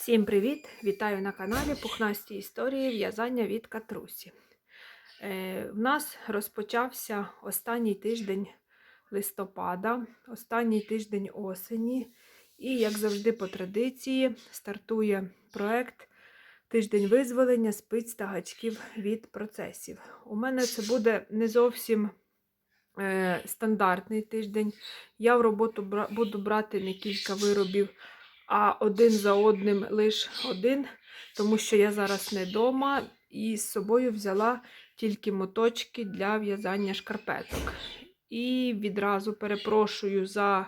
Всім привіт! Вітаю на каналі Пухнасті історії в'язання від Катрусі. Е, в нас розпочався останній тиждень листопада, останній тиждень осені. І, як завжди, по традиції, стартує проект Тиждень визволення спиць та гачків від процесів. У мене це буде не зовсім е, стандартний тиждень. Я в роботу буду брати не кілька виробів а один за одним лише один, тому що я зараз не вдома і з собою взяла тільки моточки для в'язання шкарпеток. І відразу перепрошую за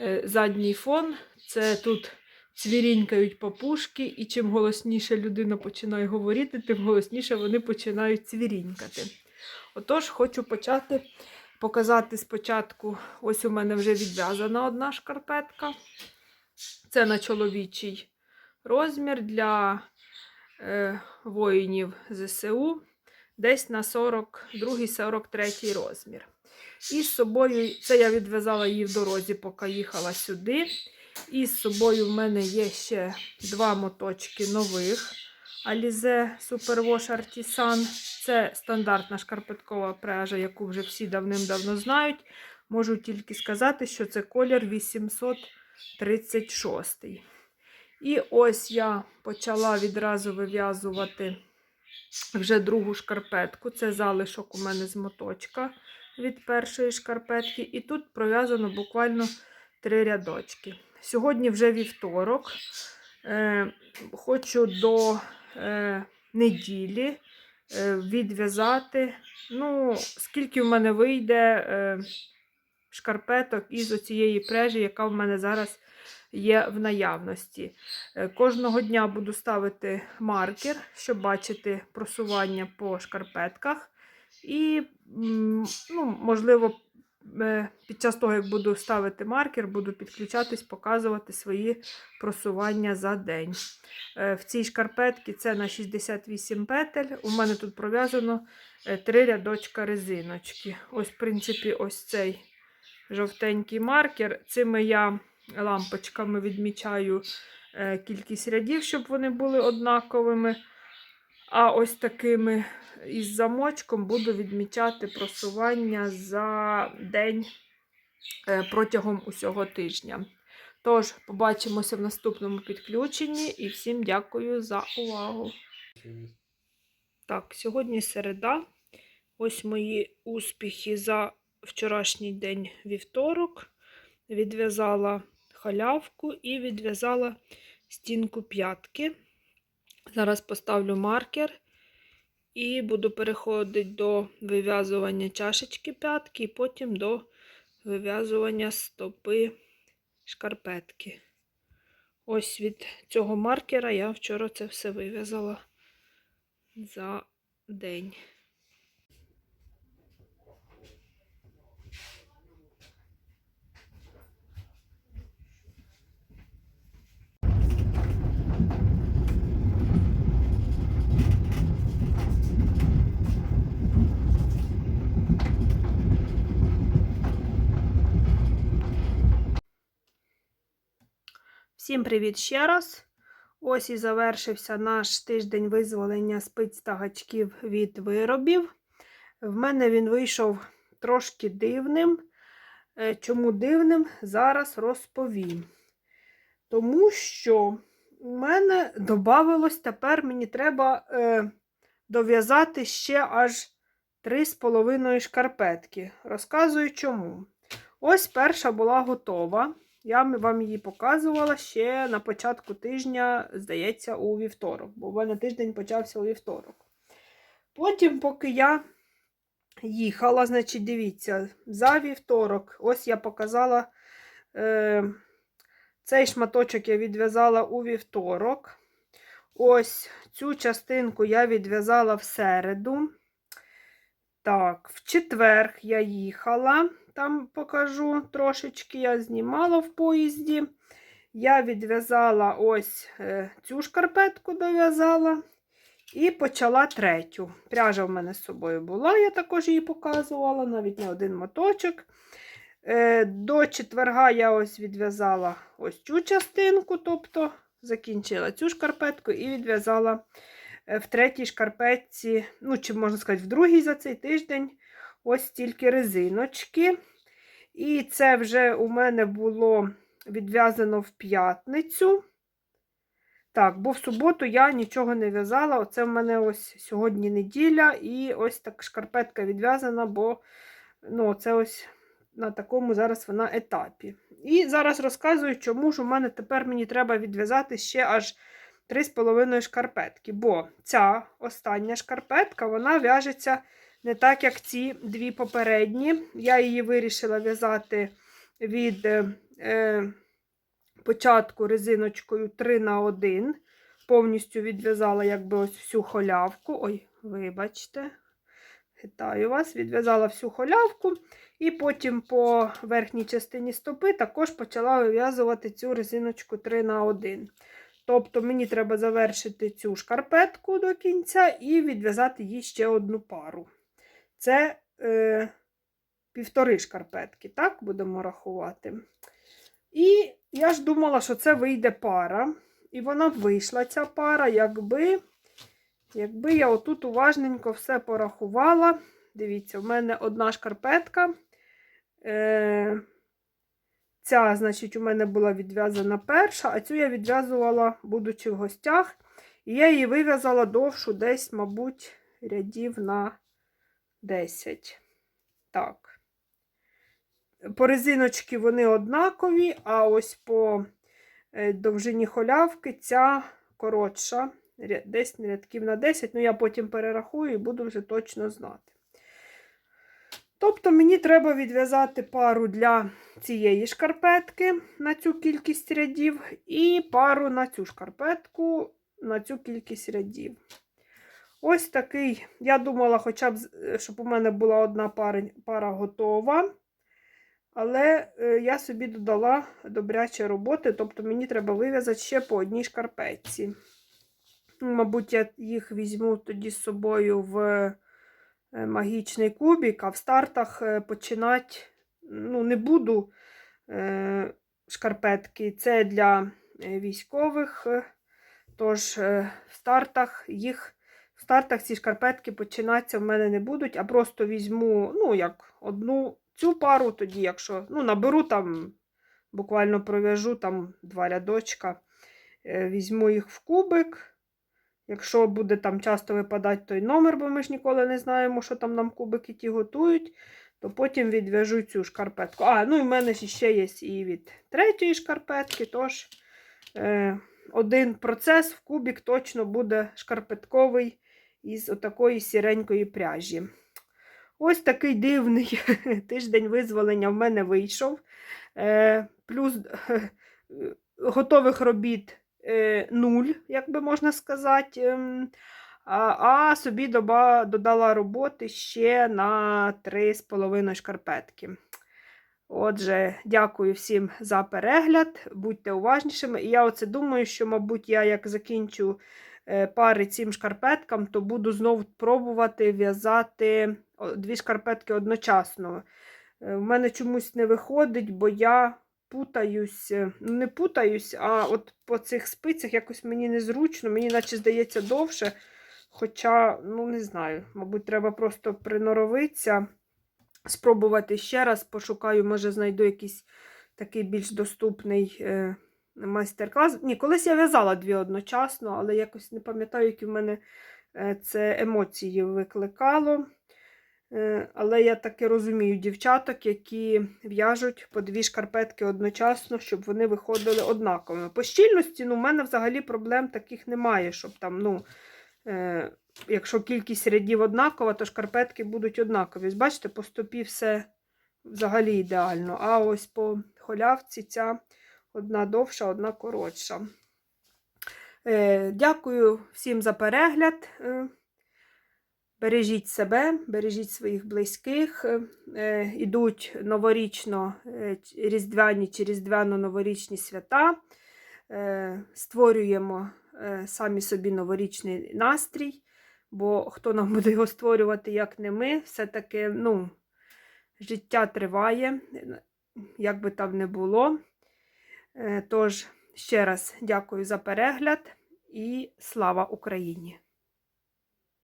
е, задній фон. Це тут цвірінькають папушки, і чим голосніше людина починає говорити, тим голосніше вони починають цвірінькати. Отож, хочу почати показати спочатку. Ось у мене вже відв'язана одна шкарпетка. Це на чоловічий розмір для е, воїнів ЗСУ, десь на 42-43 розмір. І з собою, це я відв'язала її в дорозі, поки їхала сюди. І з собою в мене є ще два моточки нових Alize Superwash Artisan. Це стандартна шкарпеткова пряжа, яку вже всі давним-давно знають. Можу тільки сказати, що це колір 800. 36. І ось я почала відразу вив'язувати вже другу шкарпетку. Це залишок у мене з моточка від першої шкарпетки. І тут пров'язано буквально три рядочки. Сьогодні вже вівторок. Е, Хочу до е, неділі е, відв'язати. Ну, скільки в мене вийде. Е, шкарпеток із оцієї прежі, яка в мене зараз є в наявності. Е, Кожного дня буду ставити маркер, щоб бачити просування по шкарпетках. І, ну, можливо, е, під час того, як буду ставити маркер, буду підключатись, показувати свої просування за день. Е, В цій шкарпетці це на 68 петель. У мене тут пров'язано е, три рядочка резиночки. Ось, в принципі, ось цей жовтенький маркер. Цими я лампочками відмічаю е, кількість рядів, щоб вони були однаковими. А ось такими із замочком буду відмічати просування за день е, протягом усього тижня. Тож, побачимося в наступному підключенні і всім дякую за увагу. Так, сьогодні середа. Ось мої успіхи за вчорашній день вівторок. Відв'язала халявку і відв'язала стінку п'ятки. Зараз поставлю маркер і буду переходити до вив'язування чашечки п'ятки, і потім до вив'язування стопи шкарпетки. Ось від цього маркера я вчора це все вив'язала за день. Всім привіт ще раз. Ось і завершився наш тиждень визволення спиць та гачків від виробів. В мене він вийшов трошки дивним. Е, Чому дивним, зараз розповім. Тому що у мене додавалось, тепер мені треба е, дов'язати ще аж 3,5 шкарпетки. Розказую чому. Ось перша була готова. Я вам її показувала ще на початку тижня, здається, у вівторок, бо в мене тиждень почався у вівторок. Потім, поки я їхала, значить, дивіться, за вівторок, ось я показала е, цей шматочок я відв'язала у вівторок. Ось цю частинку я відв'язала в середу. Так, в четвер я їхала, там покажу трошечки, я знімала в поїзді. Я відв'язала ось е, цю шкарпетку дов'язала і почала третю. Пряжа в мене з собою була, я також її показувала, навіть не один моточок. Е, До четверга я ось відв'язала ось цю частинку, тобто закінчила цю шкарпетку і відв'язала е, в третій шкарпетці, ну, чи можна сказати, в другій за цей тиждень ось тільки резиночки. І це вже у мене було відв'язано в п'ятницю. Так, бо в суботу я нічого не в'язала. Оце в мене ось сьогодні неділя, і ось так шкарпетка відв'язана, бо ну, це ось на такому зараз вона етапі. І зараз розказую, чому ж у мене тепер мені треба відв'язати ще аж 3,5 шкарпетки. Бо ця остання шкарпетка вона в'яжеться не так, як ці дві попередні. Я її вирішила в'язати від е, е, початку резиночкою 3 на 1 Повністю відв'язала якби ось всю холявку. Ой, вибачте, хитаю вас, відв'язала всю холявку. І потім по верхній частині стопи також почала вив'язувати цю резиночку 3 на 1 Тобто мені треба завершити цю шкарпетку до кінця і відв'язати їй ще одну пару. Це е, півтори шкарпетки, так, будемо рахувати. І я ж думала, що це вийде пара. І вона вийшла, ця пара, якби, якби я отут уважненько все порахувала. Дивіться, в мене одна шкарпетка. Е, Ця, значить, у мене була відв'язана перша, а цю я відв'язувала, будучи в гостях. І я її вив'язала довшу десь, мабуть, рядів на 10. Так. По резиночки вони однакові, а ось по е, довжині холявки ця коротша, десь рядків на 10, ну я потім перерахую і буду вже точно знати. Тобто мені треба відв'язати пару для цієї шкарпетки на цю кількість рядів, і пару на цю шкарпетку на цю кількість рядів. Ось такий, я думала, хоча б, е, щоб у мене була одна пара, пара готова. Але е, я собі додала добряче роботи, тобто мені треба вив'язати ще по одній шкарпетці. Мабуть, я їх візьму тоді з собою в е, магічний кубик, а в стартах починати ну, не буду шкарпетки. Це для військових. Тож в стартах їх. В стартах ці шкарпетки починатися в мене не будуть, а просто візьму, ну, як одну цю пару, тоді, якщо ну, наберу там, буквально пров'яжу там два рядочка, е, візьму їх в кубик. Якщо буде там часто випадати той номер, бо ми ж ніколи не знаємо, що там нам кубики ті готують, то потім відв'яжу цю шкарпетку. А, ну і в мене ще є і від третьої шкарпетки, тож е, один процес в кубик точно буде шкарпетковий із отакої сіренької пряжі. Ось такий дивний тиждень визволення в мене вийшов. Е, плюс е, готових робіт е, нуль, як би можна сказати. Ем, А, собі доба, додала роботи ще на 3,5 шкарпетки. Отже, дякую всім за перегляд. Будьте уважнішими. І я оце думаю, що, мабуть, я як закінчу пари цим шкарпеткам, то буду знову пробувати в'язати дві шкарпетки одночасно. Е, В мене чомусь не виходить, бо я путаюсь, е, ну не путаюсь, а от по цих спицях якось мені незручно, мені наче здається довше. Хоча, ну не знаю, мабуть, треба просто приноровитися, спробувати ще раз, пошукаю, може, знайду якийсь такий більш доступний е, майстер-клас. Ні, колись я в'язала дві одночасно, але якось не пам'ятаю, які в мене е, це емоції викликало. Е, Але я таки розумію дівчаток, які в'яжуть по дві шкарпетки одночасно, щоб вони виходили однаковими. По щільності ну, в мене взагалі проблем таких немає, щоб там, ну, е, якщо кількість рядів однакова, то шкарпетки будуть однакові. Бачите, по стопі все взагалі ідеально. А ось по холявці ця одна довша, одна коротша. Е, Дякую всім за перегляд. Е, Бережіть себе, бережіть своїх близьких. Е, Ідуть новорічно різдвяні чи різдвяно-новорічні свята. Створюємо самі собі новорічний настрій, бо хто нам буде його створювати, як не ми, все-таки ну, життя триває, як би там не було. Е, Тож, Ще раз дякую за перегляд і слава Україні!